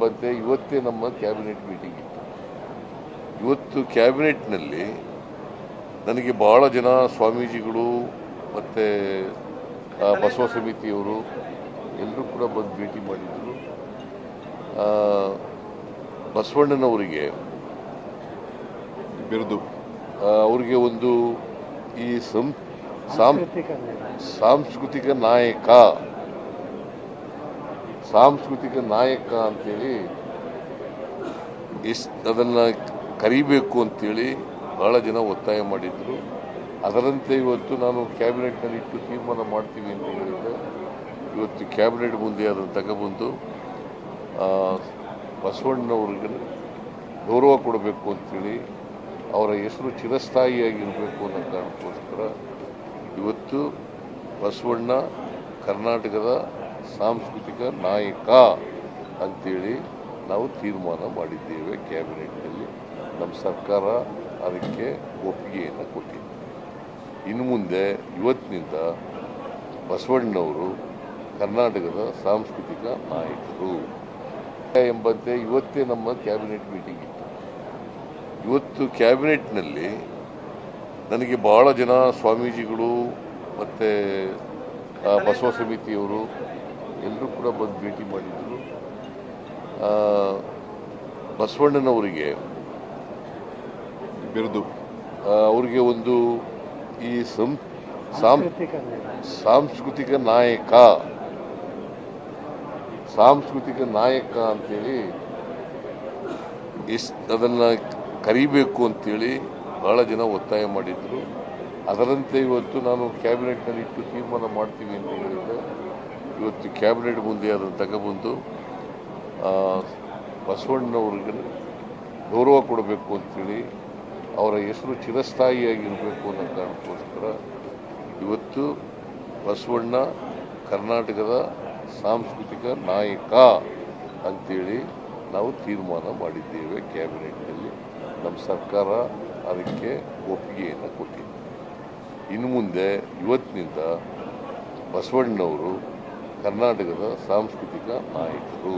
ಎಂಬಂತೆ ಇವತ್ತೇ ನಮ್ಮ ಕ್ಯಾಬಿನೆಟ್ ಮೀಟಿಂಗ್ ಇತ್ತು. ಇವತ್ತು ಕ್ಯಾಬಿನೆಟ್ನಲ್ಲಿ ನನಗೆ ಬಹಳ ಜನ ಸ್ವಾಮೀಜಿಗಳು ಮತ್ತು ಬಸವ ಸಮಿತಿಯವರು ಎಲ್ಲರೂ ಕೂಡ ಬಂದು ಭೇಟಿ ಮಾಡಿದರು. ಆ, ಬಸವಣ್ಣನವರಿಗೆ ಬಿರುದು. ಅವರಿಗೆ ಒಂದು ಈ ಸಂ ಸಾಂ ಸಾಂಸ್ಕೃತಿಕ ನಾಯಕ ಸಾಂಸ್ಕೃತಿಕ ನಾಯಕ ಅಂತೇಳಿ ಎಷ್ಟು ಅದನ್ನು ಕರಿಬೇಕು ಅಂತೇಳಿ ಬಹಳ ಜನ ಒತ್ತಾಯ ಮಾಡಿದರು. ಅದರಂತೆ ಇವತ್ತು ನಾನು ಕ್ಯಾಬಿನೆಟ್ನಲ್ಲಿ ಇಟ್ಟು ತೀರ್ಮಾನ ಮಾಡ್ತೀವಿ ಅಂತ ಹೇಳಿದರೆ ಇವತ್ತು ಕ್ಯಾಬಿನೆಟ್ ಮುಂದೆ ಅದನ್ನು ತಗೊಬಂದು ಆ, ಬಸವಣ್ಣನವ್ರಿಗೆ ಗೌರವ ಕೊಡಬೇಕು ಅಂತೇಳಿ ಅವರ ಹೆಸರು ಚಿರಸ್ಥಾಯಿಯಾಗಿರಬೇಕು ಅನ್ನೋ ಕಾರಣಕ್ಕೋಸ್ಕರ ಇವತ್ತು ಬಸವಣ್ಣ ಕರ್ನಾಟಕದ ಸಾಂಸ್ಕೃತಿಕ ನಾಯಕ ಅಂತೇಳಿ ನಾವು ತೀರ್ಮಾನ ಮಾಡಿದ್ದೇವೆ ಕ್ಯಾಬಿನೆಟ್ನಲ್ಲಿ. ನಮ್ಮ ಸರ್ಕಾರ ಅದಕ್ಕೆ ಒಪ್ಪಿಗೆಯನ್ನು ಕೊಟ್ಟಿದೆ. ಇನ್ನು ಮುಂದೆ ಇವತ್ತಿನಿಂದ ಬಸವಣ್ಣನವರು ಕರ್ನಾಟಕದ ಸಾಂಸ್ಕೃತಿಕ ನಾಯಕರು. ಎಂಬಂತೆ ಇವತ್ತೇ ನಮ್ಮ ಕ್ಯಾಬಿನೆಟ್ ಮೀಟಿಂಗ್ ಇತ್ತು. ಇವತ್ತು ಕ್ಯಾಬಿನೆಟ್ನಲ್ಲಿ ನನಗೆ ಭಾಳ ಜನ ಸ್ವಾಮೀಜಿಗಳು ಮತ್ತು ಬಸವ ಸಮಿತಿಯವರು ಎಲ್ಲರೂ ಕೂಡ ಬಂದು ಭೇಟಿ ಮಾಡಿದರು. ಬಸವಣ್ಣನವರಿಗೆ ಬಿರುದು. ಅವರಿಗೆ ಒಂದು ಈ ಸಂ, ಸಾಂಸ್ಕೃತಿಕ ನಾಯಕ ಸಾಂಸ್ಕೃತಿಕ ನಾಯಕ ಅಂತೇಳಿ ಎಷ್ಟು ಅದನ್ನು ಕರಿಬೇಕು ಅಂತೇಳಿ ಬಹಳ ಜನ ಒತ್ತಾಯ ಮಾಡಿದರು. ಅದರಂತೆ ಇವತ್ತು ನಾನು ಕ್ಯಾಬಿನೆಟ್ನಲ್ಲಿ ಇಟ್ಟು ತೀರ್ಮಾನ ಮಾಡ್ತೀವಿ ಅಂತ ಹೇಳಿದ್ದೆ ಇವತ್ತು ಕ್ಯಾಬಿನೆಟ್ ಮುಂದೆ ಅದನ್ನು ತಗೊಬಂದು ಆ, ಬಸವಣ್ಣನವ್ರಿಗೆ ಗೌರವ ಕೊಡಬೇಕು ಅಂತೇಳಿ ಅವರ ಹೆಸರು ಚಿರಸ್ಥಾಯಿಯಾಗಿರಬೇಕು ಅನ್ನೋ ಕಾರಣಕ್ಕೋಸ್ಕರ ಇವತ್ತು ಬಸವಣ್ಣ ಕರ್ನಾಟಕದ ಸಾಂಸ್ಕೃತಿಕ ನಾಯಕ ಅಂಥೇಳಿ ನಾವು ತೀರ್ಮಾನ ಮಾಡಿದ್ದೇವೆ ಕ್ಯಾಬಿನೆಟ್ನಲ್ಲಿ. ನಮ್ಮ ಸರ್ಕಾರ ಅದಕ್ಕೆ ಒಪ್ಪಿಗೆಯನ್ನು ಕೊಟ್ಟಿದೆ. ಇನ್ನು ಮುಂದೆ ಇವತ್ತಿನಿಂದ ಬಸವಣ್ಣನವರು ಕರ್ನಾಟಕದ ಸಾಂಸ್ಕೃತಿಕ ನಾಯಕರು.